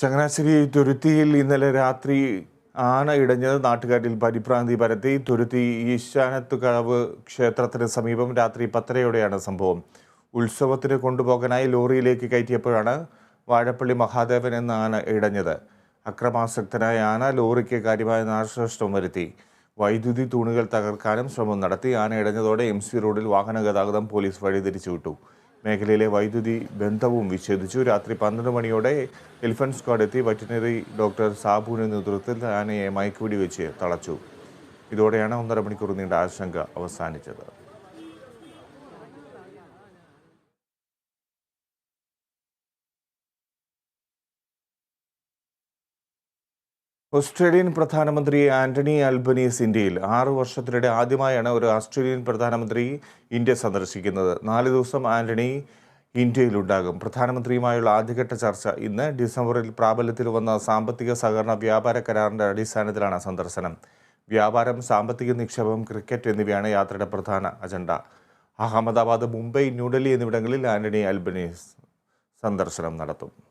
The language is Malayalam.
ചങ്ങനാശ്ശേരി തുരുത്തിയിൽ ഇന്നലെ രാത്രി ആന ഇടഞ്ഞത് നാട്ടുകാരിൽ പരിഭ്രാന്തി പരത്തി. തുരുത്തി ഈശാനത്തുകാവ് ക്ഷേത്രത്തിന് സമീപം രാത്രി പത്തരയോടെയാണ് സംഭവം. ഉത്സവത്തിന് കൊണ്ടുപോകാനായി ലോറിയിലേക്ക് കയറ്റിയപ്പോഴാണ് വാഴപ്പള്ളി മഹാദേവൻ എന്ന ആന ഇടഞ്ഞത്. അക്രമാസക്തനായ ആന ലോറിക്ക് കാര്യമായ നാശനഷ്ടം വരുത്തി. വൈദ്യുതി തൂണുകൾ തകർക്കാനും ശ്രമം നടത്തി. ആന ഇടഞ്ഞതോടെ എം സി റോഡിൽ വാഹന ഗതാഗതം പോലീസ് വഴിതിരിച്ചുവിട്ടു. മേഖലയിലെ വൈദ്യുതി ബന്ധവും വിച്ഛേദിച്ചു. രാത്രി പന്ത്രണ്ട് മണിയോടെ എലിഫന്റ് സ്ക്വാഡ് എത്തി. വെറ്റിനറി ഡോക്ടർ സാബുവിന്റെ നേതൃത്വത്തിൽ ആനയെ മയക്കുപിടി വെച്ച് തളച്ചു. ഇതോടെയാണ് ഒന്നര മണിക്കൂർ നീണ്ട ആശങ്ക അവസാനിച്ചത്. ഓസ്ട്രേലിയൻ പ്രധാനമന്ത്രി ആന്റണി അൽബനീസ് ഇന്ത്യയിൽ ആറു വർഷത്തിനിടെ ആദ്യമായാണ് ഒരു ഓസ്ട്രേലിയൻ പ്രധാനമന്ത്രി ഇന്ത്യ സന്ദർശിക്കുന്നത്. നാല് ദിവസം ആന്റണി ഇന്ത്യയിലുണ്ടാകും. പ്രധാനമന്ത്രിയുമായുള്ള ആദ്യഘട്ട ചർച്ച ഇന്ന് ഡിസംബറിൽ പ്രാബല്യത്തിൽ വന്ന സാമ്പത്തിക സഹകരണ വ്യാപാര കരാറിന്റെ അടിസ്ഥാനത്തിലാണ് സന്ദർശനം. വ്യാപാരം സാമ്പത്തിക നിക്ഷേപം ക്രിക്കറ്റ് എന്നിവയാണ് യാത്രയുടെ പ്രധാന അജണ്ട. അഹമ്മദാബാദ് മുംബൈ ന്യൂഡൽഹി എന്നിവിടങ്ങളിൽ ആന്റണി അൽബനീസ് സന്ദർശനം നടത്തും.